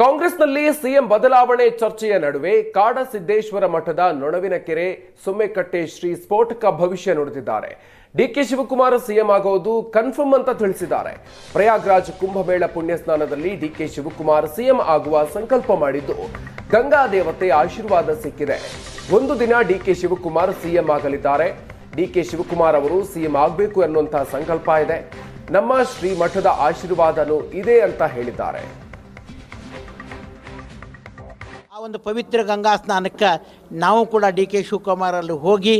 ಕಾಂಗ್ರೆಸ್ನಲ್ಲಿ ಸಿಎಂ ಬದಲಾವಣೆ ಚರ್ಚೆಯ ನಡುವೆ ಕಾಡಸಿದ್ದೇಶ್ವರ ಮಠದ ನೊಣವಿನ ಕೆರೆ ಸೊಮ್ಮೆಕಟ್ಟೆ ಶ್ರೀ ಸ್ಫೋಟಕ ಭವಿಷ್ಯ ನುಡಿದಿದ್ದಾರೆ. ಡಿಕೆ ಶಿವಕುಮಾರ್ ಸಿಎಂ ಆಗೋದು ಕನ್ಫರ್ಮ್ ಅಂತ ತಿಳಿಸಿದ್ದಾರೆ. ಪ್ರಯಾಗ್ರಾಜ್ ಕುಂಭಮೇಳ ಪುಣ್ಯ ಸ್ನಾನದಲ್ಲಿ ಡಿಕೆ ಶಿವಕುಮಾರ್ ಸಿಎಂ ಆಗುವ ಸಂಕಲ್ಪ ಮಾಡಿದ್ದು ಗಂಗಾ ದೇವತೆ ಆಶೀರ್ವಾದ ಸಿಕ್ಕಿದೆ. ಒಂದು ದಿನ ಡಿಕೆ ಶಿವಕುಮಾರ್ ಸಿಎಂ ಆಗಲಿದ್ದಾರೆ. ಡಿಕೆ ಶಿವಕುಮಾರ್ ಅವರು ಸಿಎಂ ಆಗಬೇಕು ಅನ್ನುವಂತಹ ಸಂಕಲ್ಪ ಇದೆ. ನಮ್ಮ ಶ್ರೀ ಮಠದ ಆಶೀರ್ವಾದನೂ ಇದೆ ಅಂತ ಹೇಳಿದ್ದಾರೆ. ಒಂದು ಪವಿತ್ರ ಗಂಗಾ ಸ್ನಾನಕ್ಕೆ ನಾವು ಕೂಡ ಡಿ ಕೆ ಶಿವಕುಮಾರಲ್ಲಿ ಹೋಗಿ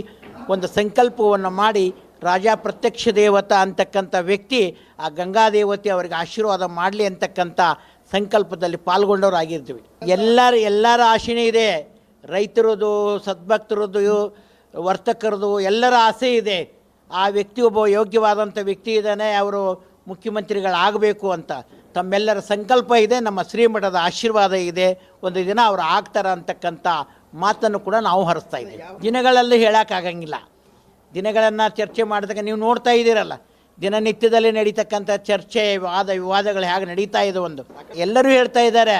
ಒಂದು ಸಂಕಲ್ಪವನ್ನು ಮಾಡಿ ರಾಜ ಪ್ರತ್ಯಕ್ಷ ದೇವತ ಅಂತಕ್ಕಂಥ ವ್ಯಕ್ತಿ ಆ ಗಂಗಾ ದೇವತೆ ಅವರಿಗೆ ಆಶೀರ್ವಾದ ಮಾಡಲಿ ಅಂತಕ್ಕಂಥ ಸಂಕಲ್ಪದಲ್ಲಿ ಪಾಲ್ಗೊಂಡವರಾಗಿರ್ತೀವಿ ಎಲ್ಲರ ಎಲ್ಲರ ಆಶೆನೇ ಇದೆ. ರೈತರದು ಸದ್ಭಕ್ತರದು ವರ್ತಕರದು ಎಲ್ಲರ ಆಸೆ ಇದೆ. ಆ ವ್ಯಕ್ತಿ ಒಬ್ಬ ಯೋಗ್ಯವಾದಂಥ ವ್ಯಕ್ತಿ ಇದ್ದಾನೆ. ಅವರು ಮುಖ್ಯಮಂತ್ರಿಗಳಾಗಬೇಕು ಅಂತ. ತಮ್ಮೆಲ್ಲರ ಸಂಕಲ್ಪ ಇದೆ, ನಮ್ಮ ಶ್ರೀಮಠದ ಆಶೀರ್ವಾದ ಇದೆ. ಒಂದು ದಿನ ಅವರು ಆಗ್ತಾರೆ ಅಂತಕ್ಕಂಥ ಮಾತನ್ನು ಕೂಡ ನಾವು ಹರಿಸ್ತಾ ಇದ್ದೀವಿ. ದಿನಗಳಲ್ಲಿ ಹೇಳೋಕ್ಕಾಗಂಗಿಲ್ಲ. ದಿನಗಳನ್ನು ಚರ್ಚೆ ಮಾಡಿದಾಗ ನೀವು ನೋಡ್ತಾ ಇದ್ದೀರಲ್ಲ, ದಿನನಿತ್ಯದಲ್ಲಿ ನಡೀತಕ್ಕಂಥ ಚರ್ಚೆ, ವಾದ ವಿವಾದಗಳು ಹೇಗೆ ನಡೀತಾ ಇದೆ ಒಂದು. ಎಲ್ಲರೂ ಹೇಳ್ತಾ ಇದ್ದಾರೆ,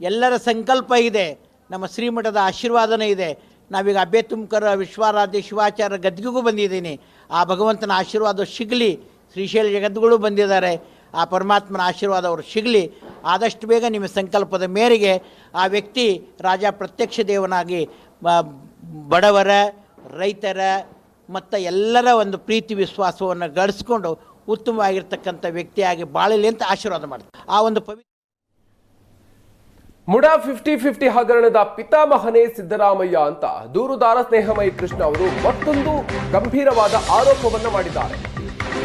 ಎಲ್ಲರ ಸಂಕಲ್ಪ ಇದೆ, ನಮ್ಮ ಶ್ರೀಮಠದ ಆಶೀರ್ವಾದನೂ ಇದೆ. ನಾವೀಗ ಅಬ್ಬೆ ತುಮಕರ ವಿಶ್ವಾರಾಧ್ಯ ಶಿವಾಚಾರ್ಯ ಬಂದಿದ್ದೀನಿ. ಆ ಭಗವಂತನ ಆಶೀರ್ವಾದ ಸಿಗಲಿ. ಶ್ರೀಶೈಲ ಜಗದ್ಗಳು ಬಂದಿದ್ದಾರೆ. ಆ ಪರಮಾತ್ಮನ ಆಶೀರ್ವಾದ ಅವರು ಸಿಗಲಿ. ಆದಷ್ಟು ಬೇಗ ನಿಮ್ಮ ಸಂಕಲ್ಪದ ಮೇರೆಗೆ ಆ ವ್ಯಕ್ತಿ ರಾಜ ಪ್ರತ್ಯಕ್ಷ ದೇವನಾಗಿ ಬಡವರ, ರೈತರ, ಮತ್ತು ಎಲ್ಲರ ಒಂದು ಪ್ರೀತಿ ವಿಶ್ವಾಸವನ್ನು ಗಳಿಸ್ಕೊಂಡು ಉತ್ತಮವಾಗಿರ್ತಕ್ಕಂಥ ವ್ಯಕ್ತಿಯಾಗಿ ಬಾಳಲಿ ಅಂತ ಆಶೀರ್ವಾದ ಮಾಡ್ತಾರೆ ಆ ಒಂದು ಪವಿ ಮುಡಾ ಫಿಫ್ಟಿ ಫಿಫ್ಟಿ ಹಗರಣದ ಪಿತಾಮಹನೇ ಸಿದ್ದರಾಮಯ್ಯ ಅಂತ ದೂರುದಾರ ಸ್ನೇಹಮಯಿ ಕೃಷ್ಣ ಅವರು ಮತ್ತೊಂದು ಗಂಭೀರವಾದ ಆರೋಪವನ್ನು ಮಾಡಿದ್ದಾರೆ.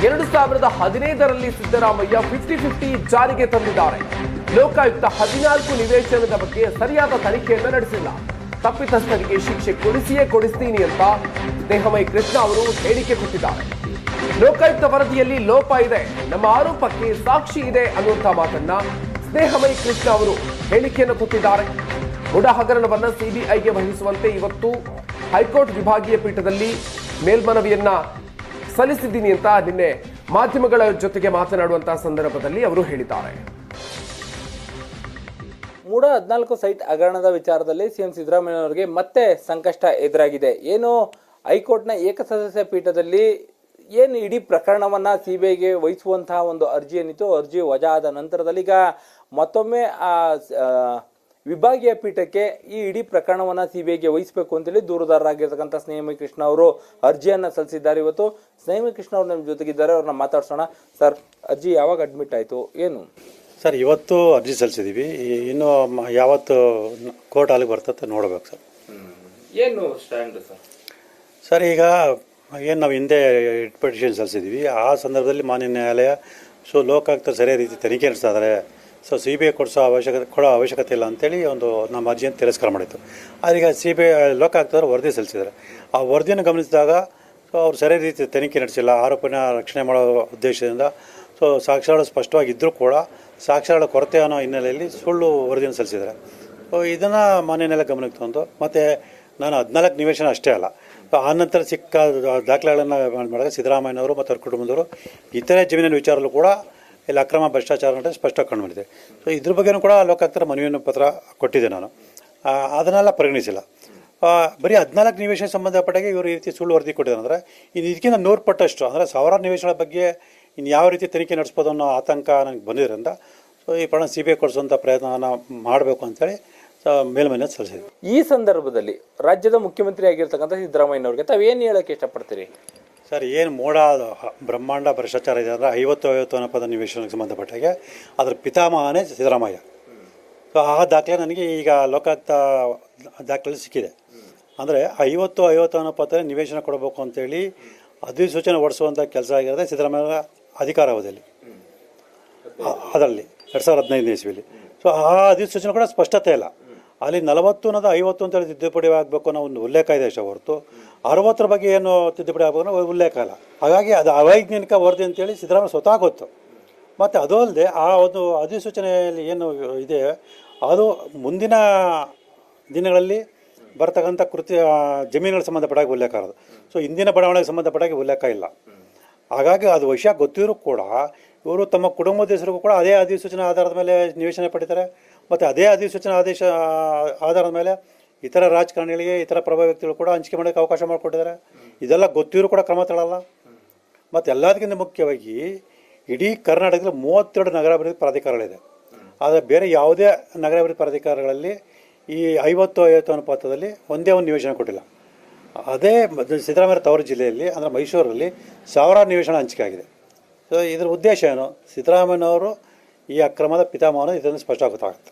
ಎರಡು ಸಾವಿರದ ಹದಿನೈದರಲ್ಲಿ ಸಿದ್ದರಾಮಯ್ಯ ಫಿಫ್ಟಿ ಫಿಫ್ಟಿ ಜಾರಿಗೆ ತಂದಿದ್ದಾರೆ. ಲೋಕಾಯುಕ್ತ ಹದಿನಾಲ್ಕು ನಿವೇಶನದ ಬಗ್ಗೆ ಸರಿಯಾದ ತನಿಖೆಯನ್ನು ನಡೆಸಿಲ್ಲ. ತಪ್ಪಿತಸ್ಥರಿಗೆ ಶಿಕ್ಷೆ ಕೊಡಿಸಿಯೇ ಕೊಡಿಸ್ತೀನಿ ಅಂತ ದೇಹಮಯ ಕೃಷ್ಣ ಅವರು ಹೇಳಿಕೆ ಕೊಟ್ಟಿದ್ದಾರೆ. ಲೋಕಾಯುಕ್ತ ವರದಿಯಲ್ಲಿ ಲೋಪ ಇದೆ, ನಮ್ಮ ಆರೋಪಕ್ಕೆ ಸಾಕ್ಷಿ ಇದೆ ಅನ್ನುವಂಥ ಮಾತನ್ನ ಸ್ನೇಹಮಯಿ ಕೃಷ್ಣ ಅವರು ಹೇಳಿಕೆಯನ್ನು ಕೊಟ್ಟಿದ್ದಾರೆ. ಬುಡ ಹಗರಣವನ್ನು ಸಿಬಿಐಗೆ ವಹಿಸುವಂತೆ ಇವತ್ತು ಹೈಕೋರ್ಟ್ ವಿಭಾಗೀಯ ಪೀಠದಲ್ಲಿ ಮೇಲ್ಮನವಿಯನ್ನ ಸಲ್ಲಿಸಿದ್ದೀನಿ ಅಂತ ನಿನ್ನೆ ಮಾಧ್ಯಮಗಳ ಜೊತೆಗೆ ಮಾತನಾಡುವಂತಹ ಸಂದರ್ಭದಲ್ಲಿ ಅವರು ಹೇಳಿದ್ದಾರೆ. ಮೂಡ ಹದಿನಾಲ್ಕು ಸೈಟ್ ಹಗರಣದ ವಿಚಾರದಲ್ಲಿ ಸಿಎಂ ಸಿದ್ದರಾಮಯ್ಯನವರಿಗೆ ಮತ್ತೆ ಸಂಕಷ್ಟ ಎದುರಾಗಿದೆ. ಏನು ಹೈಕೋರ್ಟ್ನ ಏಕಸದಸ್ಯ ಪೀಠದಲ್ಲಿ ಏನು ಇಡೀ ಪ್ರಕರಣವನ್ನ ಸಿಬಿಐಗೆ ವಹಿಸುವಂತಹ ಒಂದು ಅರ್ಜಿ ಏನಿತ್ತು? ಅರ್ಜಿ ವಜಾ ಆದ ನಂತರದಲ್ಲಿ ಈಗ ಮತ್ತೊಮ್ಮೆ ಆ, ವಿಭಾಗೀಯ ಪೀಠಕ್ಕೆ ಈ ಇಡೀ ಪ್ರಕರಣವನ್ನ ಸಿಬಿಐಗೆ ವಹಿಸಬೇಕು ಅಂತೇಳಿ ದೂರದಾರರಾಗಿರ್ತಕ್ಕಂಥ ಸ್ನೇಹಮಿ ಕೃಷ್ಣ ಅವರು ಅರ್ಜಿಯನ್ನು ಸಲ್ಲಿಸಿದ್ದಾರೆ. ಇವತ್ತು ಸ್ನೇಹಮಿ ಕೃಷ್ಣ ಅವರು ನಮ್ಮ ಜೊತೆಗಿದ್ದಾರೆ ಅವ್ರನ್ನ ಮಾತಾಡ್ಸೋಣ. ಸರ್ ಅರ್ಜಿ ಯಾವಾಗ ಅಡ್ಮಿಟ್ ಆಯಿತು? ಏನು? ಸರ್ ಇವತ್ತು ಅರ್ಜಿ ಸಲ್ಲಿಸಿದ್ದೀವಿ ಇನ್ನು ಮ- ಯಾವತ್ತು ಕೋರ್ಟ್ ಅಲ್ಲಿಗೆ ಬರ್ತದೆ ನೋಡಬೇಕು ಸರ್. ಏನು ಸ್ಟ್ಯಾಂಡ್ ಸರ್? ಸರ್ ಈಗ ಏನು ನಾವು ಹಿಂದೆ ಪಿಟಿಷನ್ ಸಲ್ಲಿಸಿದ್ದೀವಿ ಆ ಸಂದರ್ಭದಲ್ಲಿ ಮಾನ್ಯ ನ್ಯಾಯಾಲಯ ಸೊ ಲೋಕಾಯುಕ್ತ ಸರಿಯಾದ ರೀತಿ ತನಿಖೆ ನಡೆಸ್ತಾ ಇದ್ದಾರೆ ಸೊ ಸಿ ಬಿ ಐ ಕೊಡಿಸೋ ಅವಶ್ಯಕತೆ ಕೊಡೋ ಅವಶ್ಯಕತೆ ಇಲ್ಲ ಅಂತೇಳಿ ಒಂದು ನಮ್ಮ ಅರ್ಜಿಯನ್ನು ತಿರಸ್ಕಾರ ಮಾಡಿತ್ತು. ಅದೀಗ ಸಿ ಬಿ ಐ ಲೋಕಾಯುಕ್ತರು ವರದಿ ಸಲ್ಲಿಸಿದ್ದಾರೆ. ಆ ವರದಿಯನ್ನು ಗಮನಿಸಿದಾಗ ಸೊ, ಅವರು ಸರಿಯಾದ ರೀತಿ ತನಿಖೆ ನಡೆಸಿಲ್ಲ, ಆರೋಪನ ರಕ್ಷಣೆ ಮಾಡೋ ಉದ್ದೇಶದಿಂದ. ಸೊ ಸಾಕ್ಷ್ಯಗಳು ಸ್ಪಷ್ಟವಾಗಿದ್ದರೂ ಕೂಡ ಸಾಕ್ಷ್ಯಗಳ ಕೊರತೆ ಅನ್ನೋ ಹಿನ್ನೆಲೆಯಲ್ಲಿ ಸುಳ್ಳು ವರದಿಯನ್ನು ಸಲ್ಲಿಸಿದ್ದಾರೆ. ಸೊ ಇದನ್ನು ಮಾನ್ಯನೆಲ್ಲ ಗಮನಕ್ಕೆ ತಂದು, ಮತ್ತು ನಾನು ಹದಿನಾಲ್ಕು ನಿವೇಶನ ಅಷ್ಟೇ ಅಲ್ಲ. ಆ ನಂತರ ಸಿಕ್ಕ ದಾಖಲೆಗಳನ್ನು ಮಾಡಿದಾಗ ಸಿದ್ದರಾಮಯ್ಯನವರು ಮತ್ತು ಅವ್ರ ಕುಟುಂಬದವರು ಇತರೆ ಜಮೀನಿನ ವಿಚಾರಲ್ಲೂ ಕೂಡ ಇಲ್ಲಿ ಅಕ್ರಮ ಭ್ರಷ್ಟಾಚಾರ ಅಂತ ಸ್ಪಷ್ಟವಾಗಿ ಕಂಡುಬಂದಿದೆ ಸೊ ಇದ್ರ ಬಗ್ಗೆನೂ ಕೂಡ ಲೋಕಾಯುಕ್ತರ ಮನವಿಯನ್ನು ಪತ್ರ ಕೊಟ್ಟಿದ್ದೆ ನಾನು. ಅದನ್ನೆಲ್ಲ ಪರಿಗಣಿಸಿಲ್ಲ. ಬರೀ ಹದಿನಾಲ್ಕು ನಿವೇಶನ ಸಂಬಂಧಪಟ್ಟಾಗೆ ಇವರು ಈ ರೀತಿ ಸುಳ್ಳು ವರದಿ ಕೊಟ್ಟಿದ್ದಾರೆ. ಅಂದರೆ, ಇನ್ನು ಇದಕ್ಕಿಂತ ನೂರು ಪಟ್ಟಷ್ಟು, ಅಂದರೆ ಸಾವಿರಾರು ನಿವೇಶಗಳ ಬಗ್ಗೆ ಇನ್ನು ಯಾವ ರೀತಿ ತನಿಖೆ ನಡೆಸ್ಬೋದು ಅನ್ನೋ ಆತಂಕ ನನಗೆ ಬಂದಿದ್ದರಿಂದ ಸೊ, ಈ ಪ್ರಣ ಸಿ ಬಿ ಐ ಕೊಡಿಸುವಂಥ ಪ್ರಯತ್ನವನ್ನು ಮಾಡಬೇಕು ಅಂತೇಳಿ ಮೇಲ್ಮನೆ ಸಲ್ಲಿಸಿದೆ ಈ ಸಂದರ್ಭದಲ್ಲಿ ರಾಜ್ಯದ ಮುಖ್ಯಮಂತ್ರಿ ಆಗಿರ್ತಕ್ಕಂಥ ಸಿದ್ದರಾಮಯ್ಯನವ್ರಿಗೆ ತಾವೇನು ಹೇಳೋಕ್ಕೆ ಇಷ್ಟಪಡ್ತೀರಿ? ಸರ್, ಏನು ಮೋಡ ಬ್ರಹ್ಮಾಂಡ ಭ್ರಷ್ಟಾಚಾರ ಇದೆ ಅಂದರೆ ಐವತ್ತು ಐವತ್ತು ಅನುಪದ ಪದ ನಿವೇಶನಕ್ಕೆ ಸಂಬಂಧಪಟ್ಟಾಗೆ ಅದರ ಪಿತಾಮಹನೇ ಸಿದ್ದರಾಮಯ್ಯ. ಸೊ ಆ ದಾಖಲೆ ನನಗೆ ಈಗ ಲೋಕಾಯುಕ್ತ ದಾಖಲೆ ಸಿಕ್ಕಿದೆ. ಅಂದರೆ ಐವತ್ತು ಐವತ್ತು ಅನ್ನೋ ಪದ ನಿವೇಶನ ಕೊಡಬೇಕು ಅಂತೇಳಿ ಅಧಿಸೂಚನೆ ಹೊಡಿಸುವಂಥ ಕೆಲಸ ಆಗಿರೋದೆ ಸಿದ್ದರಾಮಯ್ಯ ಅಧಿಕಾರ ಅವಧಿಯಲ್ಲಿ. ಅದರಲ್ಲಿ, ಎರಡು ಸಾವಿರದ ಹದಿನೈದನೇ ಇಸ್ವಿಲಿ. ಸೊ ಆ ಅಧಿಸೂಚನೆ ಕೂಡ ಸ್ಪಷ್ಟತೆ ಇಲ್ಲ. ಅಲ್ಲಿ ನಲವತ್ತು ಅನ್ನೋದು ಐವತ್ತು ಅಂತೇಳಿ ತಿದ್ದುಪಡಿ ಆಗಬೇಕು ಅನ್ನೋ ಒಂದು ಉಲ್ಲೇಖ ಇದೆ ಅಷ್ಟೇ ಹೊರತು. ಅರವತ್ತರ ಬಗ್ಗೆ ಏನು ತಿದ್ದುಪಡಿ ಆಗಬೇಕು ಅನ್ನೋ ಉಲ್ಲೇಖ ಇಲ್ಲ ಹಾಗಾಗಿ ಅದು ಅವೈಜ್ಞಾನಿಕ ವರದಿ ಅಂತೇಳಿ ಸಿದ್ದರಾಮಯ್ಯ ಸ್ವತಃ ಗೊತ್ತು. ಮತ್ತು ಅದು ಅಲ್ಲದೆ ಆ ಒಂದು ಅಧಿಸೂಚನೆಯಲ್ಲಿ ಏನು ಇದೆ, ಅದು ಮುಂದಿನ ದಿನಗಳಲ್ಲಿ ಬರ್ತಕ್ಕಂಥ ಕೃತಿ ಜಮೀನುಗಳ ಸಂಬಂಧಪಟ್ಟಾಗಿ ಉಲ್ಲೇಖ ಇರೋದು ಸೊ ಇಂದಿನ ಬಡಾವಣೆಗೆ ಸಂಬಂಧಪಟ್ಟಾಗಿ ಉಲ್ಲೇಖ ಇಲ್ಲ. ಹಾಗಾಗಿ ಅದು ವಿಷಯ ಗೊತ್ತಿರೂ ಕೂಡ ಇವರು ತಮ್ಮ ಕುಟುಂಬದ ಹೆಸರಿಗೂ ಕೂಡ ಅದೇ ಅಧಿಸೂಚನೆ ಆಧಾರದ ಮೇಲೆ ನಿವೇಶನ ಪಡಿತಾರೆ. ಮತ್ತು ಅದೇ ಅಧಿಸೂಚನೆ ಆದೇಶ ಆಧಾರದ ಮೇಲೆ ಇತರ ರಾಜಕಾರಣಿಗಳಿಗೆ, ಇತರ ಪ್ರಭಾವ ವ್ಯಕ್ತಿಗಳು ಕೂಡ ಹಂಚಿಕೆ ಮಾಡೋಕ್ಕೆ ಅವಕಾಶ ಮಾಡಿಕೊಟ್ಟಿದ್ದಾರೆ. ಇದೆಲ್ಲ ಗೊತ್ತಿರೋ ಕೂಡ ಕ್ರಮ ತಳಲ್ಲ ಮತ್ತು ಎಲ್ಲದಕ್ಕಿಂತ ಮುಖ್ಯವಾಗಿ ಇಡೀ ಕರ್ನಾಟಕದಲ್ಲಿ ಮೂವತ್ತೆರಡು ನಗರಾಭಿವೃದ್ಧಿ ಪ್ರಾಧಿಕಾರಗಳಿದೆ. ಆದರೆ ಬೇರೆ ಯಾವುದೇ ನಗರಾಭಿವೃದ್ಧಿ ಪ್ರಾಧಿಕಾರಗಳಲ್ಲಿ ಈ ಐವತ್ತು ಐವತ್ತು ಅನುಪಾತದಲ್ಲಿ ಒಂದೇ ಒಂದು ನಿವೇಶನ ಕೊಟ್ಟಿಲ್ಲ. ಅದೇ ಸಿದ್ದರಾಮಯ್ಯ ತವರು ಜಿಲ್ಲೆಯಲ್ಲಿ, ಅಂದರೆ ಮೈಸೂರಲ್ಲಿ ಸಾವಿರಾರು ನಿವೇಶನ ಹಂಚಿಕೆ ಆಗಿದೆ. ಸೊ ಇದರ ಉದ್ದೇಶ ಏನು? ಸಿದ್ದರಾಮಯ್ಯನವರು ಈ ಅಕ್ರಮದ ಪಿತಾಮಹನ ಇದನ್ನು ಸ್ಪಷ್ಟ ಗೊತ್ತಾಗುತ್ತೆ